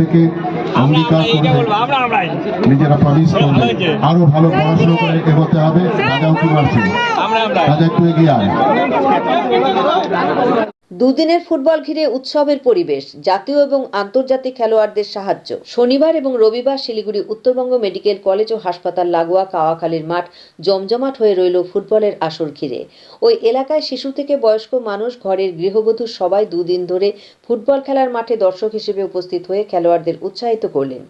থেকে আমেরিকা নিজেরা প্রমিস করবে আরও ভালো পড়াশোনা করে এগোতে হবে রাজাও কুমার সিং রাজা একটু এগিয়ে আয়। দুদিনের ফুটবল ঘিরে উৎসবের পরিবেশ, জাতীয় এবং আন্তর্জাতিক খেলোয়াড়দের সাহায্য। শনিবার এবং রবিবার শিলিগুড়ি উত্তরবঙ্গ মেডিকেল কলেজ ও হাসপাতাল লাগোয়া কাওয়াখালীর মাঠ জমজমাট হয়ে রইল ফুটবলের আসর ঘিরে। ওই এলাকায় শিশু থেকে বয়স্ক মানুষ, ঘরের গৃহবধূ সবাই দুদিন ধরে ফুটবল খেলার মাঠে দর্শক হিসেবে উপস্থিত হয়ে খেলোয়াড়দের উৎসাহিত করলেন।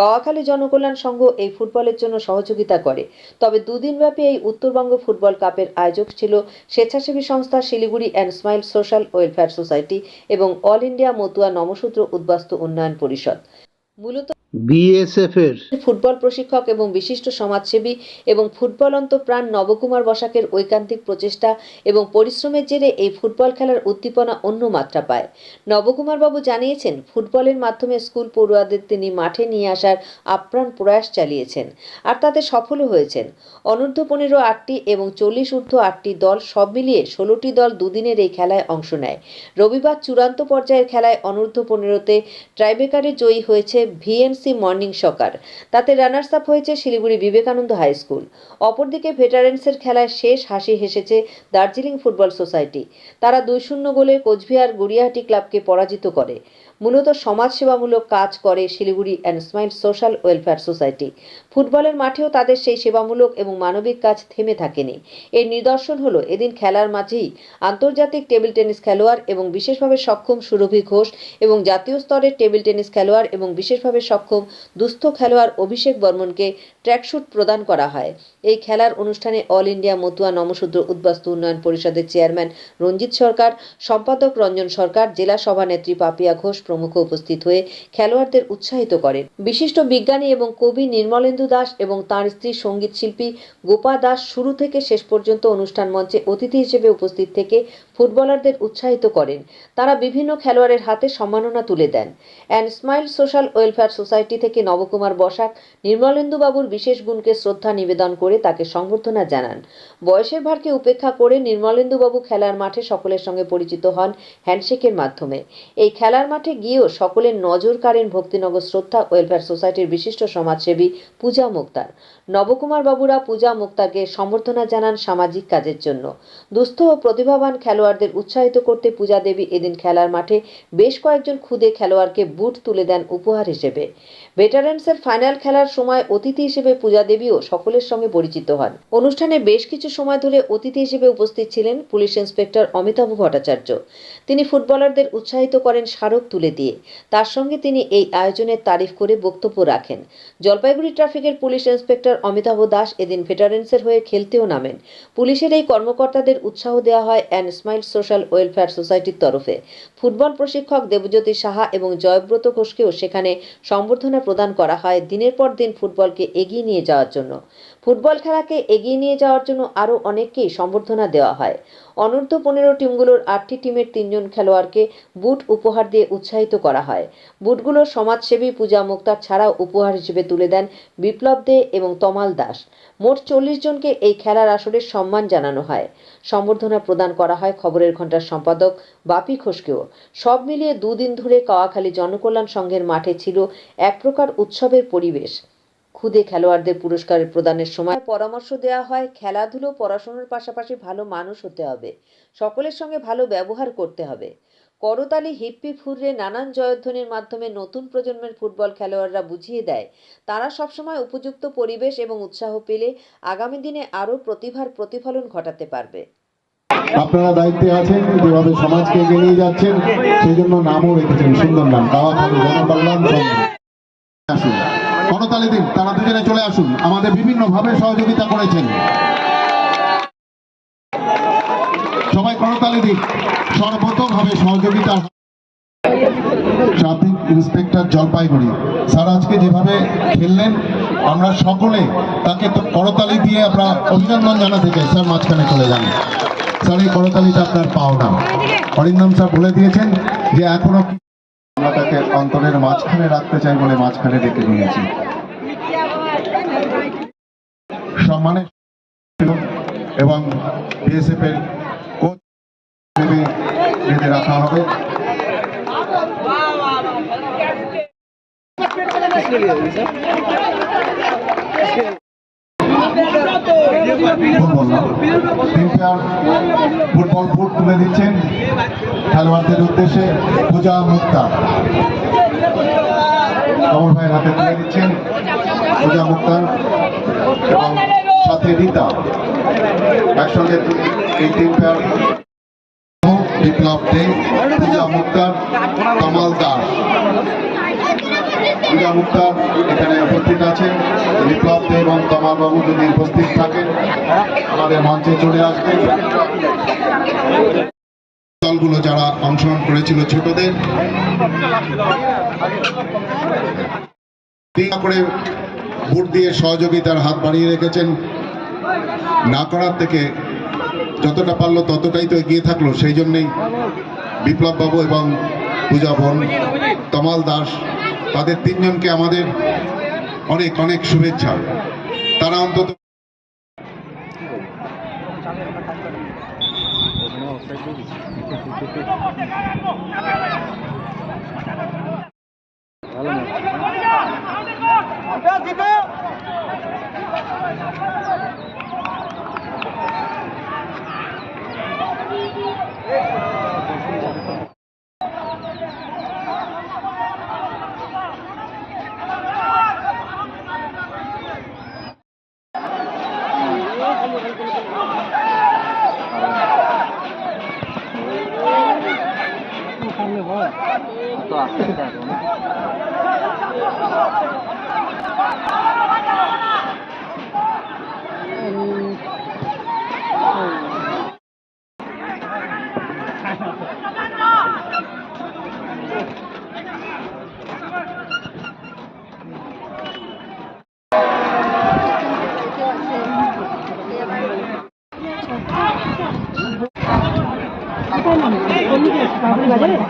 কাওয়াখালী জনকল্যাণ সংঘ এই ফুটবলের জন্য সহযোগিতা করে। তবে দুদিনব্যাপী এই উত্তরবঙ্গ ফুটবল কাপের আয়োজক ছিল স্বেচ্ছাসেবী সংস্থা Siliguri and smile social welfare society এবং অল ইন্ডিয়া মতুয়া নমসূত্র উদ্বাস্তু উন্নয়ন পরিষদ। মূলত বিএসএফ ফুটবল প্রশিক্ষক এবং বিশিষ্ট সমাজসেবী এবং ফুটবল অন্তপ্রাণ নবকুমার বসাকের ঐকান্তিক প্রচেষ্টা এবং পরিশ্রমের জেরে এই ফুটবল খেলার উদ্দীপনা অন্য মাত্রা পায়। নবকুমার বাবু জানিয়েছেন, ফুটবলের মাধ্যমে স্কুল পড়ুয়াদের তিনি মাঠে নিয়ে আসার আপ্রাণ প্রয়াস চালিয়েছেন আর তাতে সফলও হয়েছেন। অনূর্ধ্ব পনেরো আটটি এবং চল্লিশ ঊর্ধ্ব আটটি দল সব মিলিয়ে ষোলোটি দল দুদিনের এই খেলায় অংশ নেয়। রবিবার চূড়ান্ত পর্যায়ের খেলায় অনূর্ধ্ব পনেরোতে ট্রাইবেকারে জয়ী হয়েছে ভিএনসি মর্নিং সকার। তাতে রানার্স আপ হয়েছে শিলিগুড়ি বিবেকানন্দ হাই স্কুল। অপরদিকে ভেটারেন্সের খেলায় শেষ হাসি হেসেছে দার্জিলিং ফুটবল সোসাইটি। তারা দুই শূন্য গোলে কোচবিহার গড়িয়াহাটি ক্লাবকে পরাজিত করে। মূলত সমাজসেবামূলক কাজ করে Siliguri and smile social welfare society ফুটবলের মাঠেও তাদের সেই সেবামূলক এবং মানবিক কাজ থেমে থাকেনি। এর নিদর্শন হলো, এদিন খেলার মাঝেই আন্তর্জাতিক টেবিল টেনিস খেলোয়াড় এবং বিশেষভাবে সক্ষম সুরভি ঘোষ এবং জাতীয় স্তরের টেবিল টেনিস খেলোয়াড় এবং বিশেষভাবে সক্ষম দুস্থ খেলোয়াড় অভিষেক বর্মনকে ট্র্যাকশুট প্রদান করা হয়। এই খেলার অনুষ্ঠানে অল ইন্ডিয়া মতুয়া নমশূদ্র উদ্বাস্তু উন্নয়ন পরিষদের চেয়ারম্যান রঞ্জিত সরকার, সম্পাদক রঞ্জন সরকার, জেলা সভানেত্রী পাপিয়া ঘোষ প্রমুখ উপস্থিত হয়ে খেলোয়াড়দের উৎসাহিত করেন। বিশিষ্ট বিজ্ঞানী এবং কবি নির্মলেন্দু দাস এবং তাঁর স্ত্রী সংগীত শিল্পী গোপা দাস শুরু থেকে শেষ পর্যন্ত অনুষ্ঠান মঞ্চে অতিথি হিসেবে উপস্থিত থেকে ফুটবলারদের উৎসাহিত করেন। তারা বিভিন্ন খেলোয়াড়ের হাতে সম্মাননা তুলে দেন। And smile social welfare society থেকে নবকুমার বসাক নির্মলেন্দু বাবুর বিশেষ গুণকে শ্রদ্ধা নিবেদন করে তাকে সংবর্ধনা জানান। বয়সের ভারকে উপেক্ষা করে নির্মলেন্দু বাবু খেলার মাঠে সকলের সঙ্গে পরিচিত হন হ্যান্ডশেকের মাধ্যমে। এই খেলার মাঠে গিয়েও সকলের নজর কাড়েন ভক্তিনগর শ্রদ্ধা ওয়েলফেয়ার সোসাইটির বিশিষ্ট সমাজসেবী পূজা মুক্তার। নবকুমার বাবুরা পূজা মুক্তাকে সম্বর্ধনা জানান সামাজিক কাজের জন্য। দুস্থ ও প্রতিভাবান খেলোয়াড়দের উৎসাহিত করতে পূজা দেবী এদিন খেলার মাঠে বেশ কয়েকজন খুদে খেলোয়াড়কে বুট তুলে দেন উপহার হিসেবে। ভেটারেন্সের ফাইনাল খেলার সময় অতিথি হিসেবে পূজা দেবীও সকলের সঙ্গে পরিচিত হন। অনুষ্ঠানে বেশ কিছু সময় ধরে অতিথি হিসেবে উপস্থিত ছিলেন পুলিশ ইন্সপেক্টর অমিতাভ ভট্টাচার্য। তিনি ফুটবলারদের উৎসাহিত করেন স্মারক তুলে দিয়ে। তার সঙ্গে তিনি এই আয়োজনের তারিফ করে বক্তব্য রাখেন। জলপাইগুড়ি ট্রাফিকের পুলিশ ইন্সপেক্টর অমিতাভ দাস এদিন ভেটারেন্সের হয়ে খেলতেও নামেন। পুলিশের এই কর্মকর্তাদের উৎসাহ দেওয়া হয় অ্যান্ড স্মাইল সোশ্যাল ওয়েলফেয়ার সোসাইটির তরফে। ফুটবল প্রশিক্ষক দেবজ্যোতি সাহা এবং জয়ব্রত ঘোষকেও সেখানে সম্বর্ধনা প্রদান করা হয় দিনের পর দিন ফুটবলকে এগিয়ে নিয়ে যাওয়ার জন্য। ফুটবল খেলাকে এগিয়ে নিয়ে যাওয়ার জন্য আরও অনেককেই সম্বর্ধনা দেওয়া হয়। অনূর্ধ্ব পনেরো টিমগুলোর আটটি টিমের তিনজন খেলোয়াড়কে বুট উপহার দিয়ে উৎসাহিত করা হয়। বুটগুলো সমাজসেবী পূজা মুক্তার ছাড়াও উপহার হিসেবে তুলে দেন বিপ্লব দে এবং তমাল দাস। মোট চল্লিশ জনকে এই খেলার আসরে সম্মান জানানো হয়। সম্বর্ধনা প্রদান করা হয় খবরের ঘণ্টার সম্পাদক বাপি ঘোষকেও সব মিলিয়ে দুদিন ধরে কাওয়াখালী জনকল্যাণ সংঘের মাঠে ছিল এক প্রকার উৎসবের পরিবেশ। খুদে খেলোয়াড়দের পুরস্কার প্রদানের সময় পরামর্শ দেওয়া হয়, খেলাধুলো, পড়াশোনার পাশাপাশি ভালো মানুষ হতে হবে, সকলের সঙ্গে ভালো ব্যবহার করতে হবে। করতালি, হিপ্পি, ফুররে নানান জয়ধ্বনির মাধ্যমে নতুন প্রজন্মের ফুটবল খেলোয়াড়রা বুঝিয়ে দেয়, তারা সবসময় উপযুক্ত পরিবেশ এবং উৎসাহ পেলে আগামী দিনে আরও প্রতিভার প্রতিফলন ঘটাতে পারবে। আপনারা দায়িত্বে আছেন, যেভাবে সমাজকে এগিয়ে নিয়ে যাচ্ছেন, সেই জন্য নামও রেখেছেন, সুন্দর নাম। সংঘ আসুন। করতালি দিন, তারা দুজনে চলে আসুন। আমাদের বিভিন্ন ভাবে সহযোগিতা করেছেন। সবাই করতালি দিন। সর্বতভাবে সহযোগিতা ট্রাফিক ইন্সপেক্টর জলপাইগুড়ি। স্যার, আজকে যেভাবে খেললেন, আমরা সকলে তাকে করতালি দিয়ে আমরা অভিনন্দন জানাতে চাই। স্যার, মাঝখানে চলে যান। স্যার, এই করতালিটা আপনার পাওনা। অরিন্দম স্যার বলে দিয়েছেন যে এখনও আমরা তাকে অন্তরের মাঝখানে রাখতে চাই বলে মাঝখানে ডেকে নিয়েছি। সম্মানে এবং বিএসএফ এর কোচ বেঁধে রাখা হবে। ফুটবল ফুট তুলে দিচ্ছে। উদ্দেশ্যে পূজা মুক্তা। কমল ভাইয়ের হাতে তুলে দিচ্ছেন পূজা মুক্তার এবং সাথে রীতা। একসঙ্গে এই তিন বিপ্লব দে পূজা মুক্তার কামাল দাস। পূজা মুক্তার এখানে উপস্থিত আছেন। বিপ্লব দে এবং কামাল বাবু যদি উপস্থিত থাকেন, আমাদের মঞ্চে চলে আসবেন। দলগুলো যারা অংশগ্রহণ করেছিল ছোটদের। করে ভোট দিয়ে সহযোগিতার হাত বাড়িয়ে রেখেছেন। না করার থেকে যতটা পারল ততটাই তো এগিয়ে থাকল। সেই জন্যেই বিপ্লব বাবু এবং পূজা বোন, তমাল দাস, তাদের তিনজনকে আমাদের অনেক অনেক শুভেচ্ছা। তারা অন্তত অফসাইড দিয়ে ムも、あとはセンターとね。Gracias.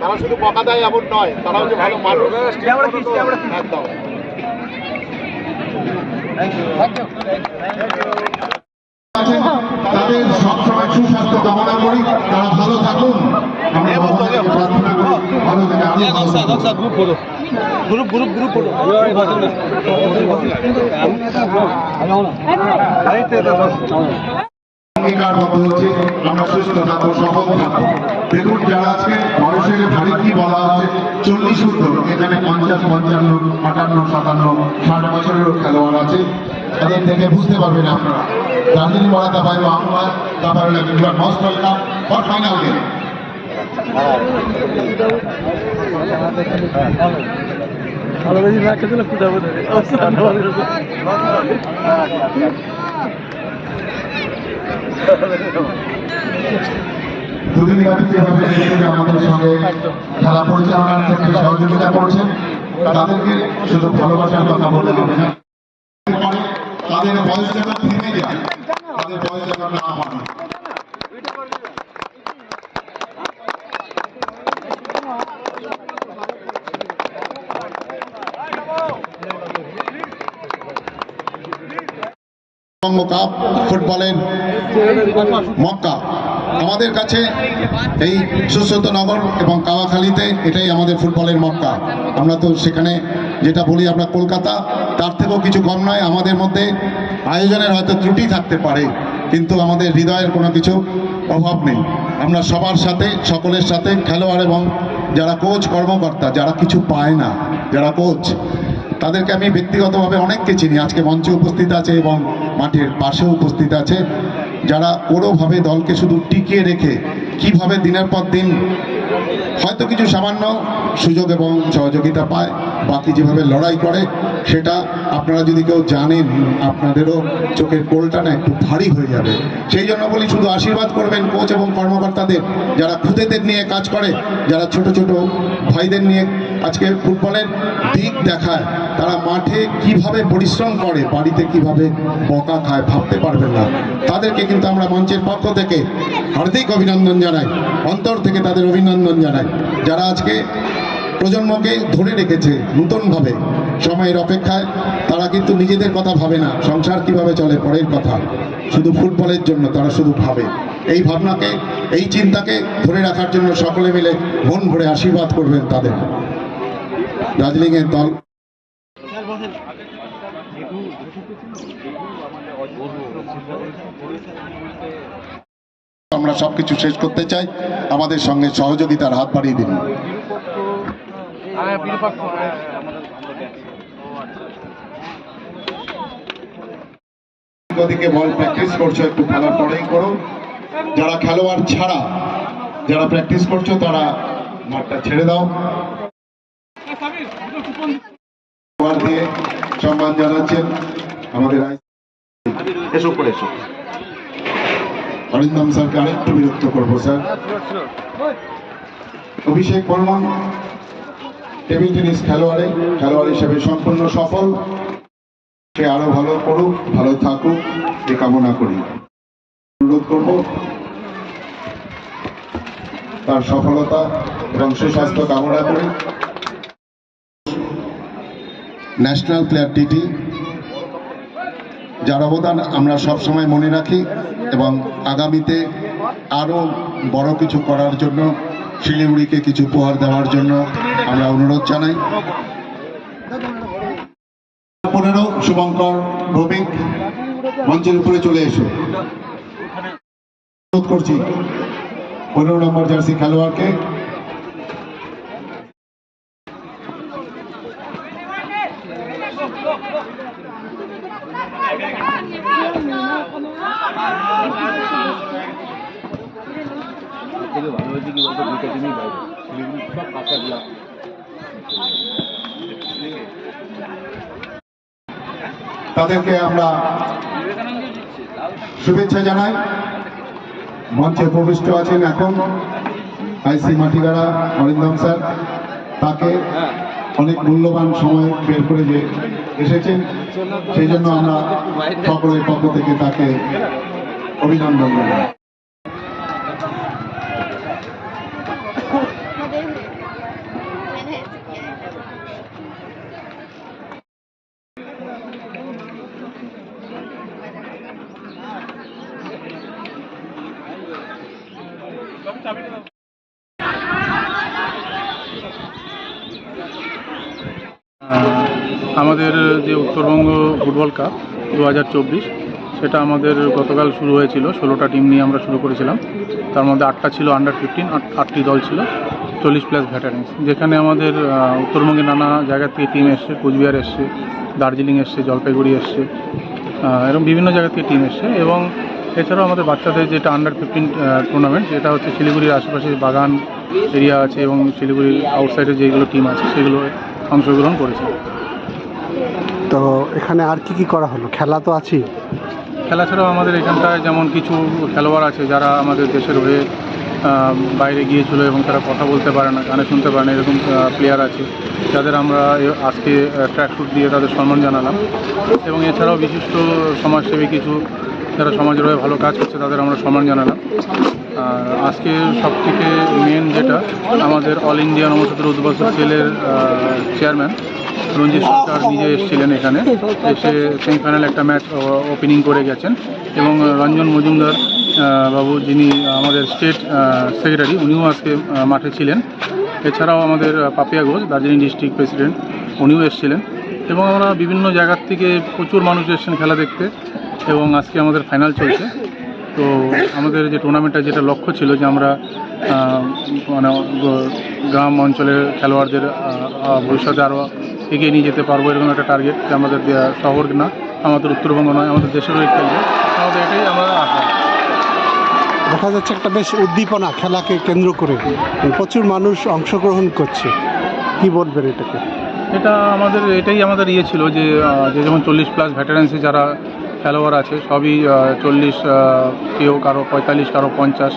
তারা শুধু বকা দেয় এমন নয় তারা হচ্ছে ভালো মানুষ একদম তাদের সবসময় সুস্বাস্থ্য কামনা করি তারা ভালো থাকুন আমরা ভগবানের কাছে প্রার্থনা অঙ্গীকারবদ্ধ হচ্ছে আমরা সুস্থ থাকব সফল থাকব দেখুন যারা আজকে মানুষের ভারী কি বলা হচ্ছে, চল্লিশ উত্তর এখানে পঞ্চাশ, পঞ্চান্ন, আটান্ন, সাতান্ন, ষাট বছরেরও খেলোয়াড় আছে। তাদের দেখে বুঝতে পারবেন আপনারা। দার্জিলিং বড়া দাবাইলো আমরা দাবাইলো your most welcome for final game. ভালো না খেতে যাব দুদিন আমাদের সঙ্গে খেলা পরিচালনার ক্ষেত্রে সহযোগিতা করছেন, তাদেরকে শুধু ভালোবাসার কথা বলতে হবে তাদের বয়স যেন থেমে তাদের বয়স যেন না হয়। কাপ ফুটবলের মক্কা। আমাদের কাছে এই নগর এবং কাওয়াখালীতে এটাই আমাদের ফুটবলের মক্কা। আমরা তো সেখানে যেটা বলি আমরা কলকাতা, তার থেকেও কিছু কম নয়। আমাদের মধ্যে আয়োজনের হয়তো ত্রুটি থাকতে পারে, কিন্তু আমাদের হৃদয়ের কোনো কিছু অভাব নেই। আমরা সবার সাথে, সকলের সাথে খেলোয়াড় এবং যারা কোচ কর্মকর্তা, যারা কিছু পায় না, যারা কোচ তাদেরকে আমি ব্যক্তিগতভাবে অনেককে চিনি। আজকে মঞ্চে উপস্থিত আছে এবং মাঠের পাশে উপস্থিত আছে। যারা কোনোভাবে দলকে শুধু টিকিয়ে রেখে কীভাবে দিনের পর দিন হয়তো কিছু সামান্য সুযোগ এবং সহযোগিতা পায়, বাকি যেভাবে লড়াই করে, সেটা আপনারা যদি কেউ জানেন, আপনাদেরও চোখের কোলটা না একটু ভারী হয়ে যাবে। সেই জন্য বলি শুধু আশীর্বাদ করবেন কোচ এবং কর্মকর্তাদের, যারা খুদেদের নিয়ে কাজ করে, যারা ছোট ছোট ভাইদের নিয়ে আজকে ফুটবলের দিক দেখায়, তারা মাঠে কীভাবে পরিশ্রম করে, বাড়িতে কীভাবে বকা খায় ভাবতে পারবেন না। তাদেরকে কিন্তু আমরা মঞ্চের পক্ষ থেকে হার্দিক অভিনন্দন জানাই, অন্তর থেকে তাদের অভিনন্দন জানাই, যারা আজকে প্রজন্মকে ধরে রেখেছে নূতনভাবে। সময়ের অপেক্ষায় তারা কিন্তু নিজেদের কথা ভাবে না, সংসার কীভাবে চলে পরের কথা। শুধু ফুটবলের জন্য তারা শুধু ভাবে। এই ভাবনাকে, এই চিন্তাকে ধরে রাখার জন্য সকলে মিলে মন ভরে আশীর্বাদ করবেন তাদের। দার্জিলিংয়ের দল। আমরা সবকিছু শেষ করতে চাই। আমাদের সঙ্গে সহযোগিতার হাত বাড়িয়ে দিন। বল প্র্যাকটিস করছ, একটু করো। যারা খেলোয়াড় ছাড়া, যারা প্র্যাকটিস করছ, তারা মাঠটা ছেড়ে দাও। দিয়ে সম্মান জানাচ্ছেন আমাদের আই- এসো করে এসো। অরিন্দম স্যারকে আরেকটু বিরক্ত করব sir. Abhishek Barman table tennis খেলোয়াড়ে খেলোয়াড় হিসেবে সম্পূর্ণ সফল। সে আরও ভালো করুক ভালো থাকুক এ কামনা করি। অনুরোধ করব তার সফলতা এবং সুস্বাস্থ্য কামনা করি। ন্যাশনাল প্লেয়ার টিটি যার অবদান আমরা সবসময় মনে রাখি এবং আগামীতে আরও বড় কিছু করার জন্য, শিলিগুড়িকে কিছু উপহার দেওয়ার জন্য আমরা অনুরোধ জানাই। পনেরো, শুভঙ্কর ভৌমিক মঞ্চের উপরে চলে এসো। অনুরোধ করছি, পনেরো নম্বর জার্সি খেলোয়াড়কে থেকে ভালো হয়েছে কি বলতো দুটো টিমই বাইরে তাদেরকে আমরা শুভেচ্ছা জানাই। মঞ্চে প্রবিষ্ট আছেন এখন আইসি মাটিগাড়া অরিন্দম স্যার। তাকে অনেক মূল্যবান সময় বের করে যে এসেছেন, সেই জন্য আমরা সকলের পক্ষ থেকে তাকে অভিনন্দন জানাই। আমাদের যে উত্তরবঙ্গ ফুটবল কাপ দু হাজার চব্বিশ, সেটা আমাদের গতকাল শুরু হয়েছিল। ষোলোটা টিম নিয়ে আমরা শুরু করেছিলাম। তার মধ্যে আটটা ছিল আন্ডার ফিফটিন আটটি দল ছিল। চল্লিশ প্লাস ভ্যাটারেন্স যেখানে আমাদের উত্তরবঙ্গে নানা জায়গা থেকে টিম এসছে। কোচবিহার এসছে, দার্জিলিং এসছে, জলপাইগুড়ি এসছে এরকম বিভিন্ন জায়গা থেকে টিম এসছে। এবং এছাড়াও আমাদের বাচ্চাদের যেটা আন্ডার ফিফটিন টুর্নামেন্ট যেটা হচ্ছে শিলিগুড়ির আশেপাশে বাগান এরিয়া আছে এবং শিলিগুড়ির আউটসাইডে যেগুলো টিম আছে সেগুলো অংশগ্রহণ করেছে। তো এখানে আর কি কি করা হলো? খেলা তো আছেই। খেলা ছাড়াও আমাদের এখানটায় যেমন কিছু খেলোয়াড় আছে যারা আমাদের দেশের হয়ে বাইরে গিয়েছিল এবং তারা কথা বলতে পারে না, গানে শুনতে পারে না, এরকম প্লেয়ার আছে যাদের আমরা আজকে ট্র্যাক শুট দিয়ে তাদের সম্মান জানালাম। এবং এছাড়াও বিশিষ্ট সমাজসেবী কিছু যারা সমাজের হয়ে ভালো কাজ করছে, তাদের আমরা সম্মান জানালাম। আর আজকে সব থেকে মেন যেটা, আমাদের অল ইন্ডিয়া নমস্কার উদ্বাসক সেলের চেয়ারম্যান রঞ্জিত সরকার নিজে এসেছিলেন এখানে। এসে সেমিফাইনাল একটা ম্যাচ ওপেনিং করে গেছেন। এবং রঞ্জন মজুমদার বাবু যিনি আমাদের স্টেট সেক্রেটারি উনিও আজকে মাঠে ছিলেন। এছাড়াও আমাদের পাপিয়া ঘোষ, দার্জিলিং ডিস্ট্রিক্ট প্রেসিডেন্ট উনিও এসেছিলেন। এবং আমরা বিভিন্ন জায়গার থেকে প্রচুর মানুষ এসেছেন খেলা দেখতে। এবং আজকে আমাদের ফাইনাল চলছে। তো আমাদের যে টুর্নামেন্টটা যেটা লক্ষ্য ছিল যে আমরা মানে গ্রাম অঞ্চলের খেলোয়াড়দের ভবিষ্যতে আরও এগিয়ে নিয়ে যেতে পারব এরকম একটা টার্গেট যে আমাদের শহর না আমাদের উত্তরবঙ্গ নয় আমাদের দেশেরও খেলবে আমাদের এটাই আমরা আশা। দেখা যাচ্ছে একটা বেশ উদ্দীপনা খেলাকে কেন্দ্র করে প্রচুর মানুষ অংশগ্রহণ করছে। কি বলবেন এটাকে? এটা আমাদের এটাই আমাদের ইয়ে ছিল যে যে যেমন চল্লিশ প্লাস ভ্যাটারেন্সি যারা খেলোয়াড় আছে সবই চল্লিশ কেউ কারও পঁয়তাল্লিশ কারও পঞ্চাশ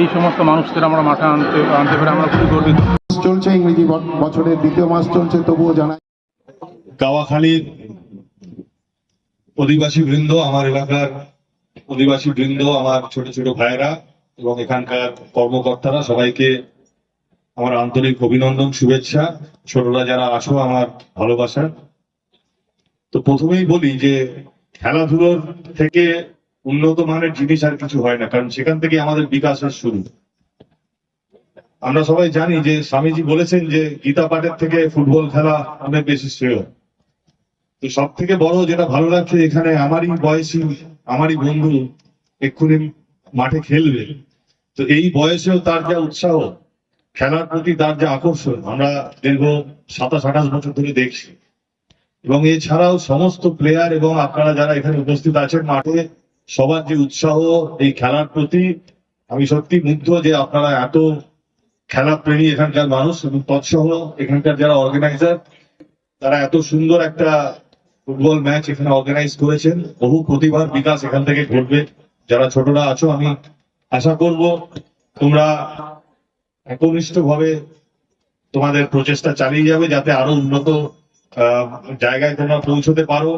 এই সমস্ত মানুষদের আমরা মাঠে আনতে আনতে পেরে আমরা খুবই গর্বিত। চলছে ইংরেজি বছরের দ্বিতীয় মাস চলছে তবুও জানা গাওয়াখালীর অধিবাসী বৃন্দ, আমার এলাকার অধিবাসী বৃন্দ, আমার ছোট ছোট ভাইয়েরা এবং এখানকার কর্মকর্তারা, সবাইকে আমার আন্তরিক অভিনন্দন, শুভেচ্ছা। ছোটরা যারা আসো, আমার ভালোবাসা। তো প্রথমেই বলি যে, খেলাধুলোর থেকে উন্নত মানের জিনিস আর কিছু হয় না, কারণ সেখান থেকে আমাদের বিকাশের শুরু। আমরা সবাই জানি যে, স্বামীজি বলেছেন যে, গীতা পাঠের থেকে ফুটবল খেলা অনেক বেশি শ্রেয়। তো সব থেকে বড় যেটা ভালো লাগছে এখানে আমারই বয়সী, আমারই বন্ধু এক্ষুনি মাঠে খেলবে। তো এই বয়সেও তার যা উৎসাহ, খেলার প্রতি তার যা আকর্ষণ, আমরা দীর্ঘ সাতাশ, আঠাশ বছর ধরে দেখছি। এবং এছাড়াও সমস্ত প্লেয়ার এবং আপনারা যারা এখানে উপস্থিত আছেন মাঠে, সবার যে উৎসাহ, এই খেলার প্রতি, আমি সত্যি মুগ্ধ যে আপনারা এত খেলা প্রেমী এখানকার মানুষ এবং তৎসহ এখানকার যারা অর্গানাইজার তারা এত সুন্দর একটা ফুটবল ম্যাচ এখানে অর্গানাইজ করেছেন। বহু প্রতিভার বিকাশ এখান থেকে ঘটবে। যারা ছোটরা আছো, আমি আশা করব তোমরা একনিষ্ঠ ভাবে তোমাদের প্রচেষ্টা চালিয়ে যাবে যাতে আরও উন্নত জায়গায় তোমরা পৌঁছতে পারো,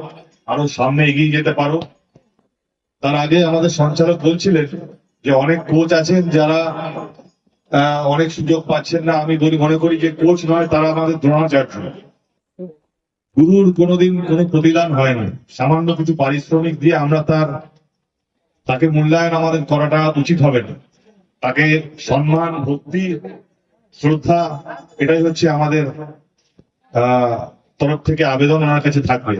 আরও সামনে এগিয়ে যেতে পারো। তার আগে আমাদের সঞ্চালক বলছিলেন যে অনেক কোচ আছেন যারা অনেক সুযোগ পাচ্ছেন না। আমি মনে করি যে কোচ নয়, তারা আমাদের দ্রোণাচার্য। গুরুর কোনোদিন কোনো প্রতিদান হয় না সামান্য কিছু পারিশ্রমিক দিয়ে আমরা তার, তাকে মূল্যায়ন আমাদের করাটা উচিত হবে না। তাকে সম্মান, ভক্তি, শ্রদ্ধা, এটাই হচ্ছে আমাদের, আহ, তরফ থেকে আবেদন ওনার কাছে থাকবে।